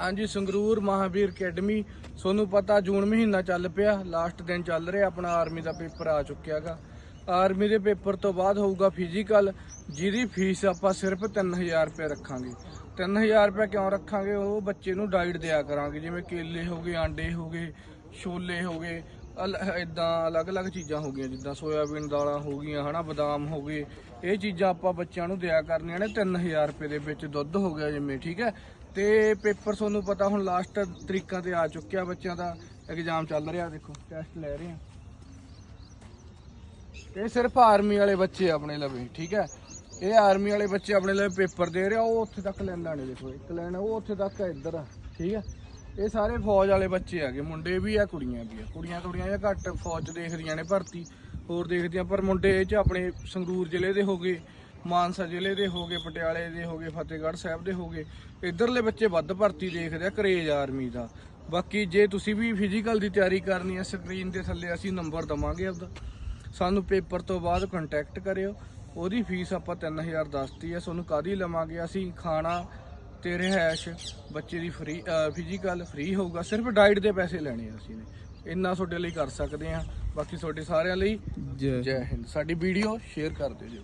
ਹਾਂਜੀ, ਸੰਗਰੂਰ ਮਹਾਵੀਰ ਅਕੈਡਮੀ। ਤੁਹਾਨੂੰ ਪਤਾ ਜੂਨ ਮਹੀਨਾ ਚੱਲ ਪਿਆ, ਲਾਸਟ ਦਿਨ ਚੱਲ ਰਿਹਾ, ਆਪਣਾ ਆਰਮੀ ਦਾ ਪੇਪਰ ਆ ਚੁੱਕਿਆਗਾ ਆਰਮੀ ਦੇ ਪੇਪਰ ਤੋਂ ਬਾਅਦ ਹੋਊਗਾ ਫਿਜ਼ੀਕਲ ਜਿਹਦੀ ਫੀਸ ਆਪਾਂ ਸਿਰਫ 3000 ਰੁਪਏ ਰੱਖਾਂਗੇ। 3000 ਰੁਪਏ ਕਿਉਂ ਰੱਖਾਂਗੇ? ਉਹ ਬੱਚੇ ਨੂੰ ਡਾਈਟ ਦਿਆ ਕਰਾਂਗੇ, ਜਿਵੇਂ ਕੇਲੇ ਹੋ ਗਏ, ਆਂਡੇ ਹੋ ਗਏ, ਛੋਲੇ ਹੋ ਗਏ ਇਦਾਂ ਅਲੱਗ-ਅਲੱਗ ਚੀਜ਼ਾਂ ਹੋ ਗਈਆਂ, ਜਿੱਦਾਂ ਸੋਇਆਬੀਨ ਦਾਲਾਂ ਹੋ ਗਈਆਂ, ਹਨਾ, ਬਦਾਮ ਹੋ ਗਏ। ਇਹ ਚੀਜ਼ਾਂ ਆਪਾਂ ਬੱਚਿਆਂ ਨੂੰ ਦਿਆ ਕਰਨੀਆਂ ਨੇ 3000 ਰੁਪਏ ਦੇ ਵਿੱਚ ਦੁੱਧ ਹੋ ਗਿਆ ਜਿਵੇਂ ਠੀਕ ਹੈ? ਤੇ ਪੇਪਰ ਤੁਹਾਨੂੰ ਪਤਾ ਹੁਣ ਲਾਸਟ ਤਰੀਕਾਂ ਤੇ ਆ ਚੁੱਕਿਆ ਬੱਚਿਆਂ ਦਾ ਐਗਜ਼ਾਮ ਚੱਲ ਰਿਹਾ, ਦੇਖੋ ਟੈਸਟ ਲੈ ਰਹੇ ਆ। ਇਹ ਸਿਰਫ ਆਰਮੀ ਵਾਲੇ ਬੱਚੇ ਆਪਣੇ ਲਵੇ, ਠੀਕ ਹੈ? ਇਹ ਆਰਮੀ ਵਾਲੇ ਬੱਚੇ ਆਪਣੇ ਲਈ ਪੇਪਰ ਦੇ ਰਿਹਾ ਉਹ ਉੱਥੇ ਤੱਕ ਲੈਂਦਾ ਨਹੀਂ, ਦੇਖੋ, ਇੱਕ ਲੈਣ ਉਹ ਉੱਥੇ ਤੱਕ ਇੱਧਰ ਆ, ਠੀਕ ਹੈ? ਇਹ ਸਾਰੇ ਫੌਜ ਵਾਲੇ ਬੱਚੇ ਹੈਗੇ, ਮੁੰਡੇ ਵੀ ਆ, ਕੁੜੀਆਂ ਵੀ ਆ। ਕੁੜੀਆਂ ਕੁੜੀਆਂ ਜਾਂ ਘੱਟ ਫੌਜ 'ਚ ਦੇਖਦੀਆਂ ਨੇ ਭਰਤੀ, ਹੋਰ ਦੇਖਦੀਆਂ, ਪਰ ਮੁੰਡੇ ਇਹ 'ਚ ਆਪਣੇ ਸੰਗਰੂਰ ਜ਼ਿਲ੍ਹੇ ਦੇ ਹੋਗੇ ਮਾਨਸਾ ਜ਼ਿਲ੍ਹੇ ਦੇ ਹੋਗੇ ਪਟਿਆਲੇ ਦੇ ਹੋਗੇ ਫਤਿਹਗੜ੍ਹ ਸਾਹਿਬ ਦੇ ਹੋਗੇ ਇਧਰਲੇ ਬੱਚੇ ਵੱਧ ਭਰਤੀ ਦੇਖਦੇ ਆ, ਕਰੇਜ ਆਰਮੀ ਦਾ। ਬਾਕੀ ਜੇ ਤੁਸੀਂ ਵੀ ਫਿਜ਼ੀਕਲ ਦੀ ਤਿਆਰੀ ਕਰਨੀ ਹੈ ਸਕਰੀਨ ਦੇ ਥੱਲੇ ਅਸੀਂ ਨੰਬਰ ਦਵਾਂਗੇ ਆਪਦਾ। ਸਾਨੂੰ ਪੇਪਰ ਤੋਂ ਬਾਅਦ ਕੰਟੈਕਟ ਕਰਿਓ। ਉਹਦੀ ਫੀਸ ਆਪਾਂ 3000 ਦੱਸਤੀ ਹੈ ਤੁਹਾਨੂੰ ਕਾਦੀ ਲਵਾਂਗੇ? ਅਸੀਂ ਖਾਣਾ ਤੇ ਰਹਿائش ਬੱਚੇ ਦੀ ਫ੍ਰੀ ਫਿਜ਼ੀਕਲ ਫ੍ਰੀ ਹੋਊਗਾ ਸਿਰਫ ਡਾਈਟ ਦੇ ਪੈਸੇ ਲੈਣੇ ਆ ਅਸੀਂ ਨੇ। ਇੰਨਾ ਤੁਹਾਡੇ ਲਈ ਕਰ ਸਕਦੇ ਆ। ਬਾਕੀ ਤੁਹਾਡੇ ਸਾਰਿਆਂ ਲਈ ਜੈ ਹਿੰਦ। ਸਾਡੀ ਵੀਡੀਓ ਸ਼ੇਅਰ ਕਰ ਦਿਓ ਜੀ